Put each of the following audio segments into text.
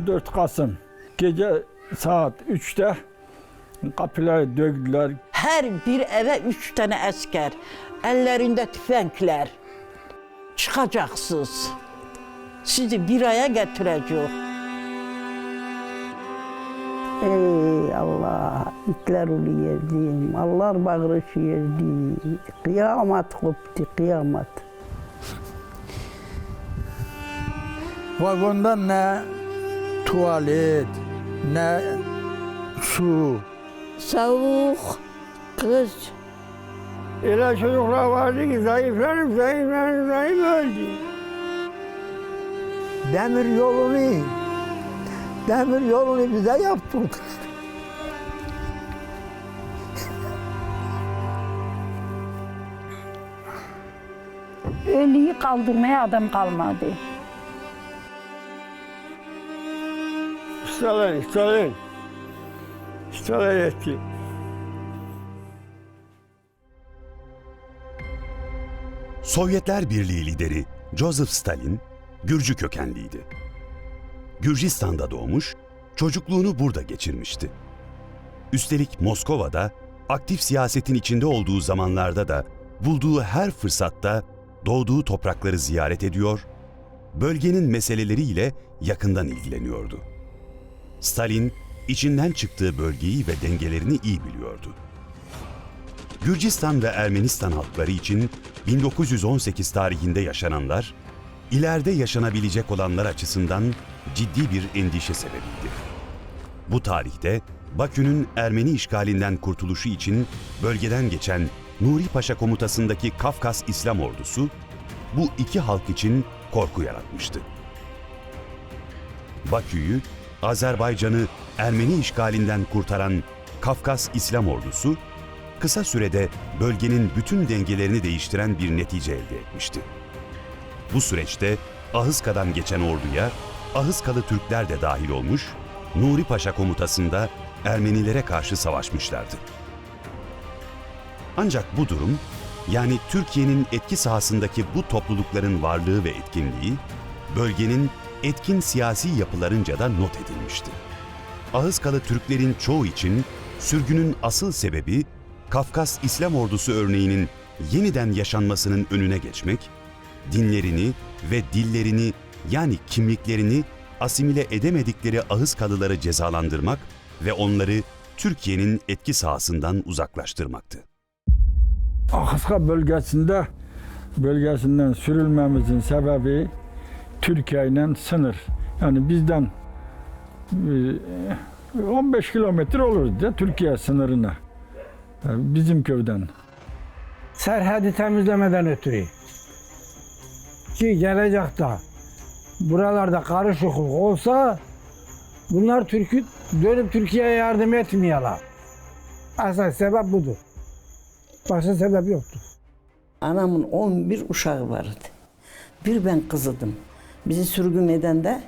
14 Kasım gece saat 3'te kapıları döktüler. Her bir eve üç tane asker, ellerinde tüfekler. Çıkacaksınız. Sizi bir aya getireceğim. Ey Allah, itler ulu yerdim, Allah bağrışı yerdi. Kıyamet koptu, kıyamet. Vagonda ne tuvalet, ne su. Soğuk, kız. Öyle çocuklar vardı ki zayıflanıp zayıflanıp zayıf öldü. demir yolunu demir yolunu bize yaptırdılar. Ölüyü kaldırmaya adam kalmadı. Stalin, Stalin. Stalin etti. Sovyetler Birliği lideri Joseph Stalin, Gürcü kökenliydi. Gürcistan'da doğmuş, çocukluğunu burada geçirmişti. Üstelik Moskova'da aktif siyasetin içinde olduğu zamanlarda da bulduğu her fırsatta doğduğu toprakları ziyaret ediyor, bölgenin meseleleriyle yakından ilgileniyordu. Stalin, içinden çıktığı bölgeyi ve dengelerini iyi biliyordu. Gürcistan ve Ermenistan halkları için 1918 tarihinde yaşananlar, ileride yaşanabilecek olanlar açısından ciddi bir endişe sebebiydi. Bu tarihte Bakü'nün Ermeni işgalinden kurtuluşu için bölgeden geçen Nuri Paşa komutasındaki Kafkas İslam Ordusu, bu iki halk için korku yaratmıştı. Bakü'yü, Azerbaycan'ı Ermeni işgalinden kurtaran Kafkas İslam Ordusu, kısa sürede bölgenin bütün dengelerini değiştiren bir netice elde etmişti. Bu süreçte Ahıska'dan geçen orduya Ahıskalı Türkler de dahil olmuş, Nuri Paşa komutasında Ermenilere karşı savaşmışlardı. Ancak bu durum, yani Türkiye'nin etki sahasındaki bu toplulukların varlığı ve etkinliği, bölgenin etkin siyasi yapılarınca da not edilmişti. Ahıskalı Türklerin çoğu için sürgünün asıl sebebi Kafkas İslam Ordusu örneğinin yeniden yaşanmasının önüne geçmek, dinlerini ve dillerini yani kimliklerini asimile edemedikleri Ahıskalıları cezalandırmak ve onları Türkiye'nin etki sahasından uzaklaştırmaktı. Ahıska bölgesinde bölgesinden sürülmemizin sebebi Türkiye ile sınır. Yani bizden e, 15 kilometre olur da Türkiye sınırına. Yani bizim köyden. Serhadi temizlemeden ötürü. Ki gelecekte buralarda karışıklık olsa bunlar Türk'ü dönüp Türkiye'ye yardım etmiyorlar. Asıl sebep budur. Başka sebep yoktur. Anamın 11 uşağı vardı. Bir ben kızıdım. Bizi sürgün eden de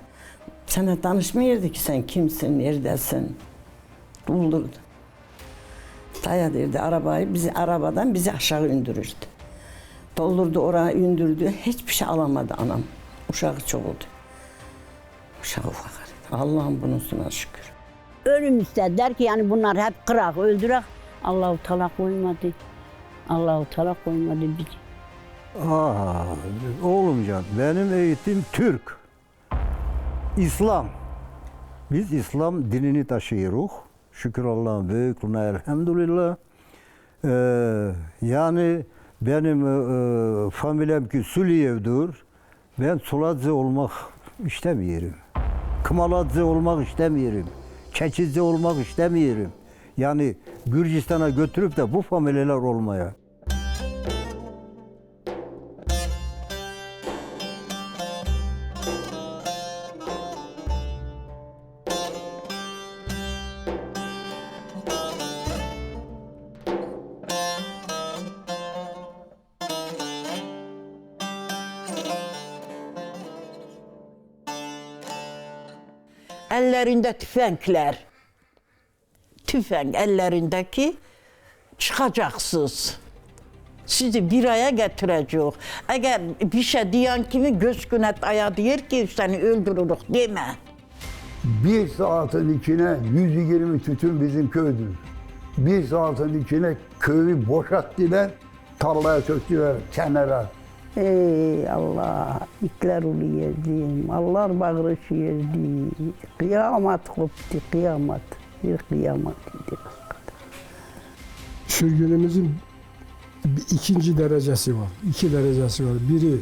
sana danışmıyordu ki sen kimsin, neredesin. Buldurdu. Dayadı arabayı, bizi arabadan bizi aşağı indürürdü. Doldurdu oraya indürdü. Hiçbir şey alamadı anam. Uşağı çoğuldu. Uşağı fakat. Allah'ın bunun şükür. Ölüm istediler ki yani bunlar hep kırak, öldürek. Allahu Teala koymadı. Allahu Teala koymadı bizi. Aa, oğlumcan benim eğitim Türk. İslam. Biz İslam dinini taşıyoruz. Şükür Allah'ın büyüklüğüne elhamdülillah. Ee, yani benim e, familyam ki Süliyev'dir. Ben Suladze olmak istemiyorum. Kımaladze olmak istemiyorum. Çeçizce olmak istemiyorum. Yani Gürcistan'a götürüp de bu familyeler olmaya. Ellerinde tüfekler. Tüfek ellerindeki çıkacaksınız. Sizi bir aya getirecek. Eğer bir şey diyen kimi göz günet aya diyor ki seni öldürürük deme. Bir saatin içine 120 tütün bizim köydür. Bir saatin içine köyü boşalttılar, tarlaya çöktüler kenara. Ey Allah, itler ulu yerdim, Allah bağrışı yerdi. Kıyamet koptu, kıyamet. Bir kıyamet idi. Sürgünümüzün ikinci derecesi var. iki derecesi var. Biri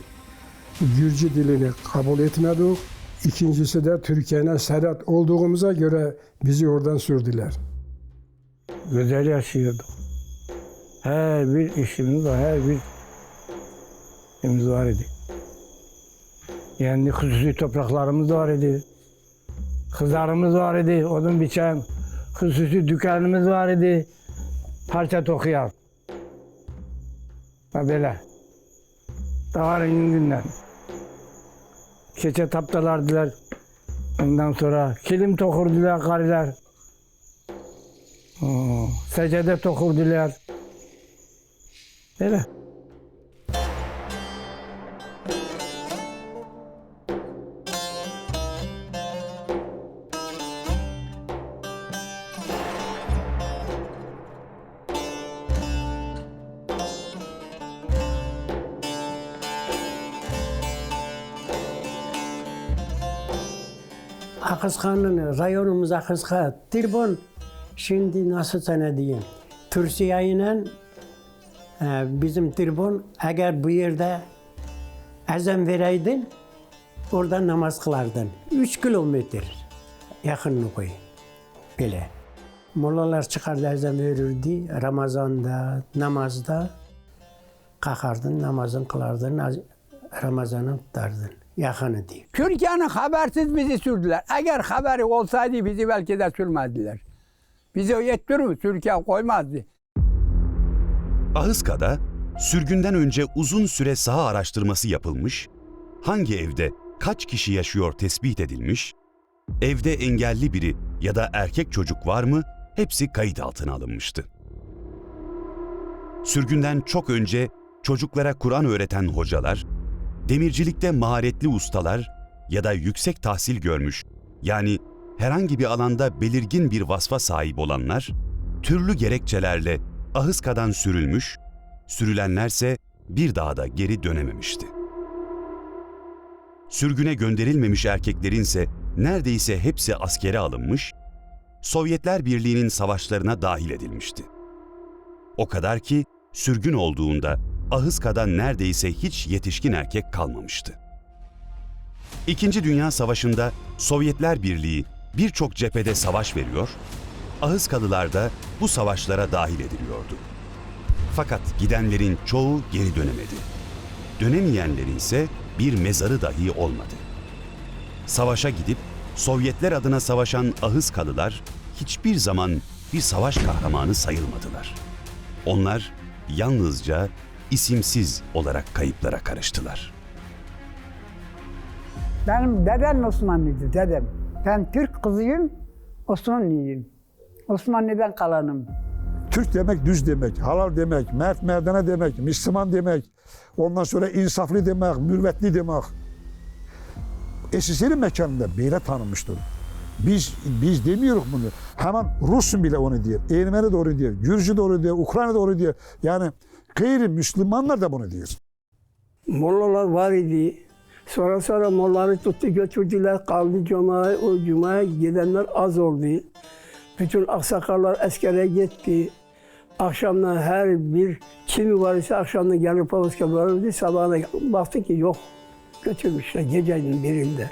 Gürcü dilini kabul etmedik. İkincisi de Türkiye'ne serhat olduğumuza göre bizi oradan sürdüler. Güzel yaşıyorduk. Her bir işimiz var, her bir işimiz var idi. Yani hususi topraklarımız var idi. Kızlarımız var idi, odun biçen. Hususi dükkanımız var idi. Parça tokuyan. Ha böyle. Daha rengin günden. Keçe taptalardılar. Ondan sonra kilim tokurdular karılar. Oo, secde tokurdular. Böyle. Akızkan'ın rayonumuz Akızkan. Tirbon şimdi nasıl sana diyeyim. E, bizim Tirbon eğer bu yerde ezan vereydin orada namaz kılardın. Üç kilometre yakınlık. Böyle. Mollalar çıkardı ezan verirdi. Ramazan'da, namazda kalkardın, namazın kılardın, Ramazan'ı tutardın. Yakını değil. Türkiye'nin habersiz bizi sürdüler. Eğer haberi olsaydı bizi belki de sürmediler. Bizi yettirir Türkiye koymazdı. Ahıska'da sürgünden önce uzun süre saha araştırması yapılmış, hangi evde kaç kişi yaşıyor tespit edilmiş, evde engelli biri ya da erkek çocuk var mı hepsi kayıt altına alınmıştı. Sürgünden çok önce çocuklara Kur'an öğreten hocalar, demircilikte maharetli ustalar ya da yüksek tahsil görmüş yani herhangi bir alanda belirgin bir vasfa sahip olanlar türlü gerekçelerle Ahıska'dan sürülmüş, sürülenlerse bir daha da geri dönememişti. Sürgüne gönderilmemiş erkeklerinse neredeyse hepsi askere alınmış, Sovyetler Birliği'nin savaşlarına dahil edilmişti. O kadar ki sürgün olduğunda Ahıska'da neredeyse hiç yetişkin erkek kalmamıştı. İkinci Dünya Savaşı'nda Sovyetler Birliği birçok cephede savaş veriyor, Ahıskalılar da bu savaşlara dahil ediliyordu. Fakat gidenlerin çoğu geri dönemedi. Dönemeyenlerin ise bir mezarı dahi olmadı. Savaşa gidip Sovyetler adına savaşan Ahıskalılar hiçbir zaman bir savaş kahramanı sayılmadılar. Onlar yalnızca isimsiz olarak kayıplara karıştılar. Benim dedem Osmanlı'ydı, dedem. Ben Türk kızıyım, Osmanlıyım. Osmanlı'dan kalanım. Türk demek düz demek, halal demek, mert merdane demek, Müslüman demek. Ondan sonra insaflı demek, mürvetli demek. Esisleri mekanında böyle tanınmıştır. Biz biz demiyoruz bunu. Hemen Rus'un bile onu diyor. Ermeni de onu diyor. Gürcü de onu diyor. Ukrayna da onu diyor. Yani gayri Müslümanlar da bunu diyor. Mollalar var idi. Sonra sonra molları tuttu götürdüler. Kaldı cumaya, o cumaya gidenler az oldu. Bütün aksakallar askere gitti. Akşamdan her bir kimi var ise akşamdan asker varırdı. Sabahına baktı ki yok. Götürmüşler gecenin birinde.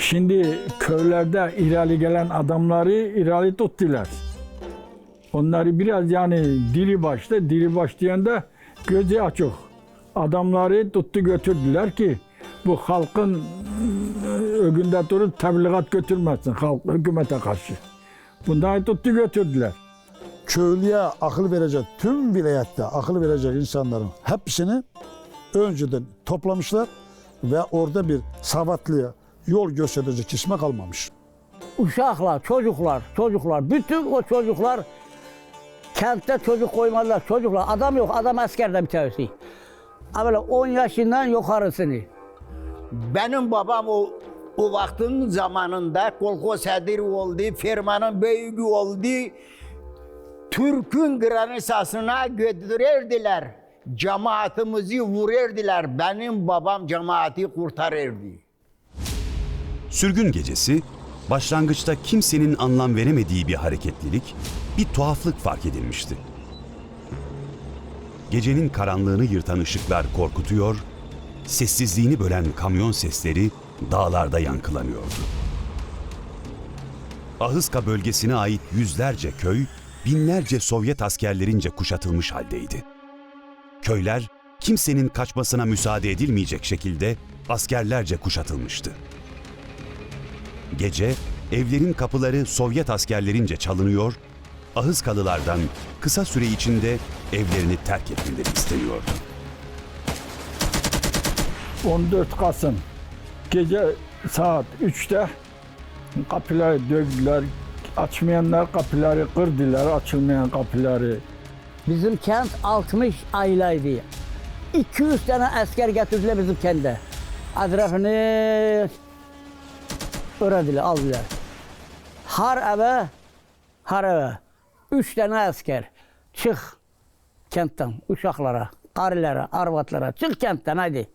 Şimdi köylerde ileri gelen adamları ileri tuttular. Onları biraz yani diri başta, diri başlayan da gözü açık. Adamları tuttu götürdüler ki bu halkın e, ögünde durup tebligat götürmesin halk hükümete karşı. Bundan tuttu götürdüler. köylüye akıl verecek, tüm vilayette akıl verecek insanların hepsini önceden toplamışlar ve orada bir savatlıya yol gösterecek kisme kalmamış. Uşaklar, çocuklar, çocuklar, bütün o çocuklar kentte çocuk koymadılar. Çocuklar, adam yok, adam askerde bir tanesi. Böyle 10 yaşından yukarısını. Benim babam o o vaktin zamanında kolkos sediri oldu, firmanın büyüğü oldu. Türk'ün granisasına götürürdiler. Cemaatimizi vururdiler. Benim babam cemaati kurtarırdı. Sürgün gecesi başlangıçta kimsenin anlam veremediği bir hareketlilik, bir tuhaflık fark edilmişti. Gecenin karanlığını yırtan ışıklar korkutuyor, sessizliğini bölen kamyon sesleri dağlarda yankılanıyordu. Ahıska bölgesine ait yüzlerce köy, binlerce Sovyet askerlerince kuşatılmış haldeydi. Köyler, kimsenin kaçmasına müsaade edilmeyecek şekilde askerlerce kuşatılmıştı. Gece evlerin kapıları Sovyet askerlerince çalınıyor, Ahıskalılardan kısa süre içinde evlerini terk etmeleri isteniyordu. 14 Kasım gece saat 3'te kapıları dövdüler. Açmayanlar kapıları kırdılar, açılmayan kapıları. Bizim kent 60 aileydi. 200 tane asker getirdiler bizim kente. Etrafını öğrendiler, aldılar. Har eve, har eve. Üç tane asker. Çık kentten, uşaklara, karılara, arvatlara. Çık kentten hadi.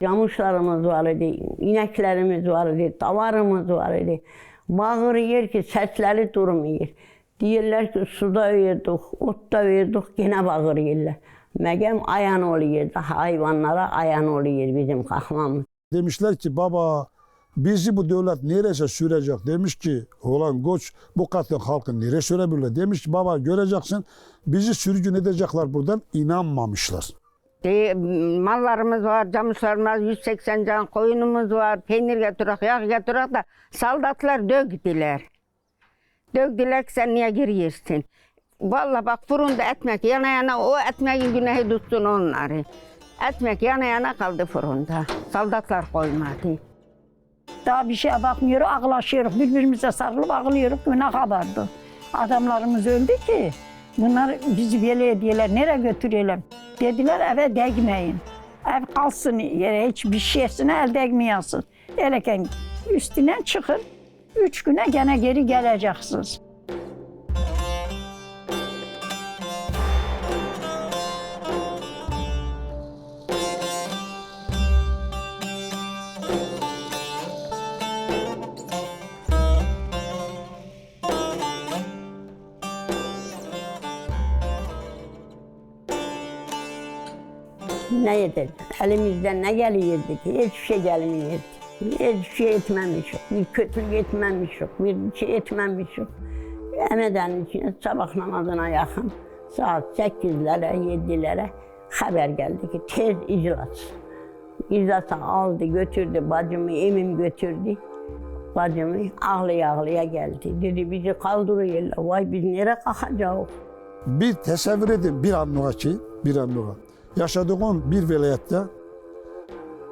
Camışlarımız var idi, ineklerimiz var idi, davarımız var idi. Bağırıyor ki sesleri durmuyor. Diyorlar ki suda verdik, otta verdik, yine bağırıyorlar. Megem ayan oluyor, hayvanlara ayan oluyor bizim kalkmamız. Demişler ki baba bizi bu devlet nereye sürecek? Demiş ki olan koç bu katın halkın nereye sürebilirler? Demiş ki baba göreceksin bizi sürgün edecekler buradan inanmamışlar. E, mallarımız var, camışlarımız 180 can koyunumuz var, peynir getirek, yağ getirek de saldatlar döktüler. Döktüler ki sen niye giriyorsun? Vallahi bak fırında ekmek yana yana o ekmeğin günahı tutsun onları. Ekmek yana yana kaldı fırında. Saldatlar koymadı. Daha bir şeye bakmıyoruz, ağlaşıyoruz. Birbirimize sarılıp ağlıyoruz. Bu ne kadardı? Adamlarımız öldü ki. Bunlar bizi böyle ediyorlar. Nereye götürüyorlar? Dediler eve değmeyin. Ev kalsın yere hiçbir şeysine el değmeyesin. Eleken üstüne çıkın. Üç güne gene geri geleceksiniz. Ne yedik? Elimizden ne geliyordu ki? Hiçbir şey gelmiyordu. Hiçbir şey etmemişik. Bir kötülük etmemişik. Bir şey etmemişik. Emedenin içine sabah namazına yakın saat sekizlere, yedilere haber geldi ki tez iclas. İclasa aldı, götürdü bacımı, emim götürdü. Bacımı ağlaya ağlaya geldi. Dedi bizi kaldırıyorlar. Vay biz nereye kalkacağız? Bir tesevvür edin bir anlığa ki, bir anlığa. Yaşadığım bir vilayette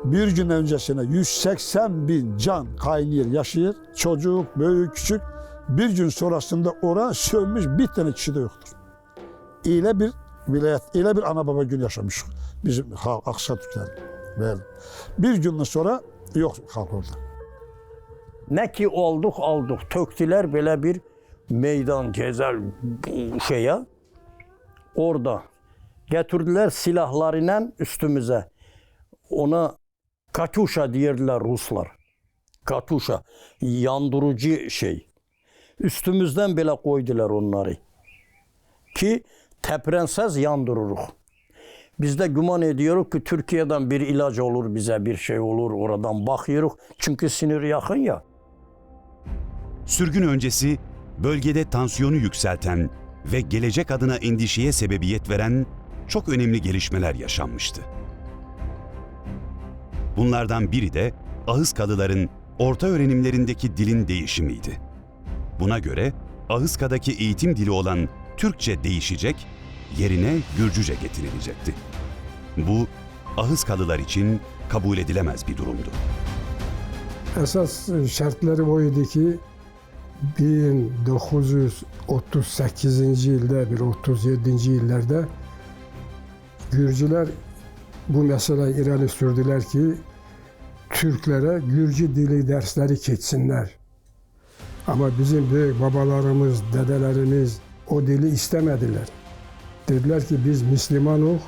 bir gün öncesine 180 bin can kaynıyor, yaşıyor. Çocuk, büyük, küçük. Bir gün sonrasında ora sönmüş bir tane kişi de yoktur. Öyle bir vilayet, öyle bir ana baba gün yaşamış bizim halk, Aksa Türkler. Bir günden sonra yok halk orada. Ne ki olduk olduk. Töktüler böyle bir meydan gezer şeye. Orada getirdiler silahlarıyla üstümüze. Ona Katuşa diyerler Ruslar. Katuşa. Yandırıcı şey. Üstümüzden bile koydular onları. Ki teprensiz yandırırız. Biz de güman ediyoruz ki Türkiye'den bir ilaç olur bize bir şey olur oradan bakıyoruz. Çünkü sinir yakın ya. Sürgün öncesi bölgede tansiyonu yükselten ve gelecek adına endişeye sebebiyet veren çok önemli gelişmeler yaşanmıştı. Bunlardan biri de Ahıskalıların orta öğrenimlerindeki dilin değişimiydi. Buna göre Ahıska'daki eğitim dili olan Türkçe değişecek, yerine Gürcüce getirilecekti. Bu Ahıskalılar için kabul edilemez bir durumdu. Esas şartları oydu ki 1938. yılda bir 37. yıllarda Gürcüler bu meseleyi ileri sürdüler ki Türklere Gürcü dili dersleri geçsinler. Ama bizim büyük babalarımız, dedelerimiz o dili istemediler. Dediler ki biz Müslümanız,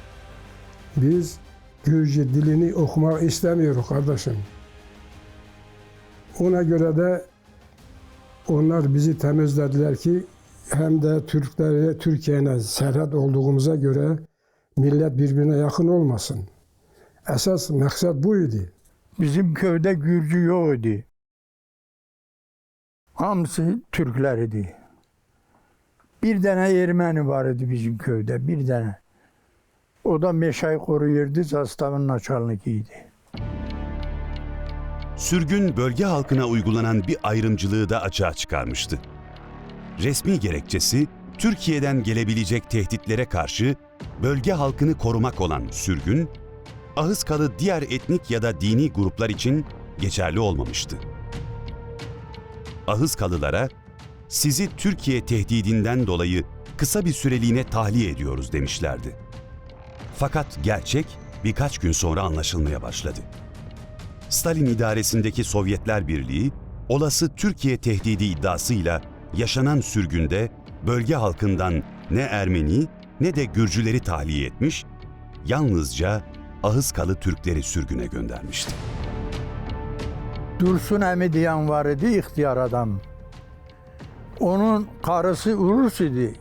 biz Gürcü dilini okumak istemiyoruz kardeşim. Ona göre de onlar bizi temizlediler ki hem de Türkleri Türkiye'ne serhat olduğumuza göre millet birbirine yakın olmasın. Esas maksat buydu. Bizim köyde Gürcü yok idi. Hamısı Türkler idi. Bir tane Ermeni var idi bizim köyde, bir tane. O da meşayı koruyurdu, zastavın naçalnikiydi. Sürgün bölge halkına uygulanan bir ayrımcılığı da açığa çıkarmıştı. Resmi gerekçesi Türkiye'den gelebilecek tehditlere karşı bölge halkını korumak olan sürgün, Ahıskalı diğer etnik ya da dini gruplar için geçerli olmamıştı. Ahıskalılara sizi Türkiye tehdidinden dolayı kısa bir süreliğine tahliye ediyoruz demişlerdi. Fakat gerçek birkaç gün sonra anlaşılmaya başladı. Stalin idaresindeki Sovyetler Birliği, olası Türkiye tehdidi iddiasıyla yaşanan sürgünde bölge halkından ne Ermeni ne de Gürcüleri tahliye etmiş, yalnızca Ahıskalı Türkleri sürgüne göndermişti. Dursun Emi diyen var idi, ihtiyar adam. Onun karısı Urus idi.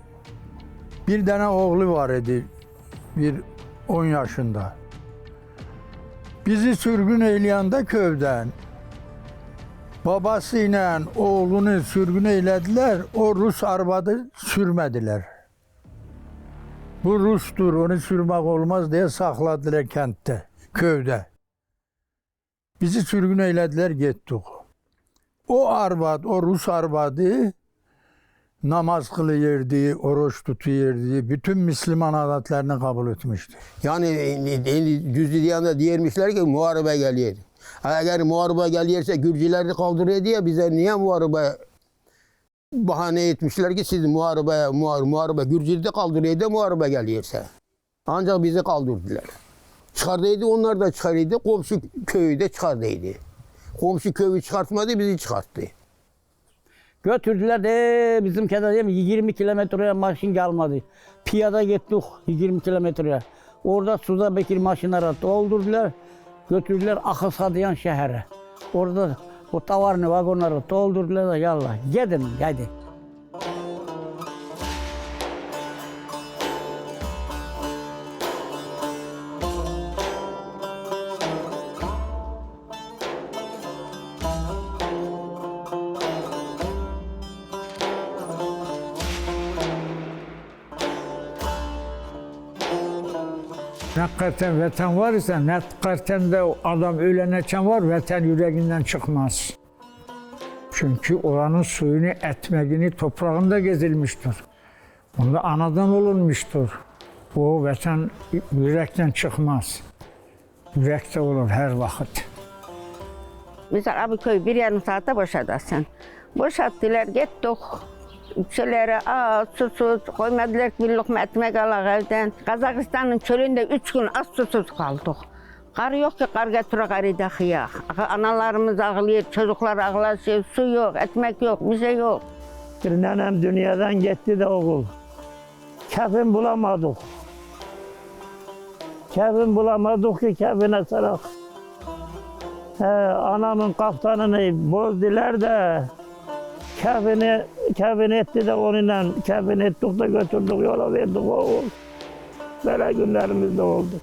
Bir tane oğlu var idi, bir 10 yaşında. Bizi sürgün eyleyende köyden babasıyla oğlunu sürgün eylediler, o Rus arvadı sürmediler. Bu Rus'tur, onu sürmek olmaz diye sakladılar kentte, köyde. Bizi sürgün eylediler, gittik. O arvad, o Rus arvadı namaz kılıyırdı, oruç tutuyordu, bütün Müslüman adetlerini kabul etmişti. Yani cüzdi diyende diyermişler ki muharebe geliyor. Eğer muharebe gelirse Gürcüleri kaldırıyor diye bize niye muharebe bahane etmişler ki siz muharebe, muhar, muharebe Gürcüleri de kaldırıyor da muharebe geliyorsa. Ancak bizi kaldırdılar. Çıkardıydı onlar da çıkarıydı. Komşu köyü de çıkardıydı. Komşu köyü çıkartmadı bizi çıkarttı. Götürdüler de bizim kadar 20 kilometreye maşın gelmedi. Piyada gittik 20 kilometreye. Orada Suda Bekir maşınlara doldurdular. Götürdüler Akısadıyan şehre. Orada o tavarını vagonları doldurdular da yallah gidin hadi. Hakikaten vatan var ise hakikaten de adam öleneçen var vatan yüreğinden çıkmaz. Çünkü oranın suyunu, etmeğini, toprağında gezilmiştir. Bunda anadan olunmuştur. O vatan yürekten çıkmaz. Yürekte olur her vakit. Mesela abi köy bir yarım saatte boşadasın. Boşattılar gittik. Şeylere az susuz koymadılar ki bir lokma ekmek alak evden. Kazakistan'ın çölünde üç gün az susuz kaldık. Kar yok ki kar getire karı dahiya. Analarımız ağlıyor, çocuklar ağlaşıyor, su yok, ekmek yok, bir şey yok. Bir nenem dünyadan gitti de oğul. Kefin bulamadık. Kefin bulamadık ki kefine sarak. He, anamın kaftanını bozdular da kefini, kefin etti de onunla kefin ettik de götürdük yola verdik oğul. Böyle günlerimiz de oldu.